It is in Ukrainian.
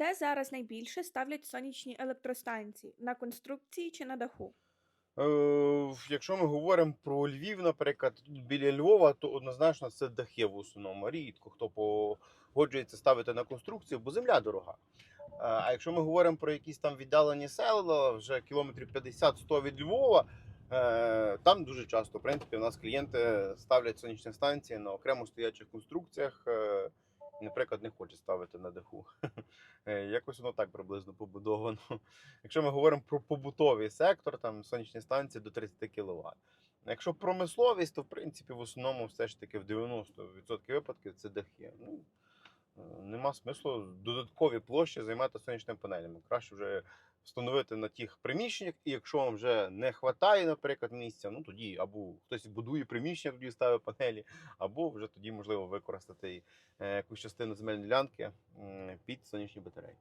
Де зараз найбільше ставлять сонячні електростанції? На конструкції чи на даху? Е, Якщо ми говоримо про Львів, наприклад, біля Львова, то однозначно це дахи в основному. Рідко хто погоджується ставити на конструкцію, бо земля дорога. Е, А якщо ми говоримо про якісь там віддалені села, вже кілометрів 50-100 від Львова, е, там дуже часто, в принципі, у нас клієнти ставлять сонячні станції на окремо стоячих конструкціях. Наприклад, не хоче ставити на даху. Е, Якось воно так приблизно побудовано. Якщо ми говоримо про побутовий сектор, там сонячні станції до 30 кВт. Якщо промисловість, то в принципі в основному все ж таки в 90% випадків це дахи. Ну, нема смислу додаткові площі займати сонячними панелями. Краще вже встановити на тих приміщеннях, і якщо вам вже не вистачає, наприклад, місця, ну тоді або хтось будує приміщення, тоді ставить панелі, або вже тоді можливо використати е, якусь частину земельної ділянки під сонячні батареї.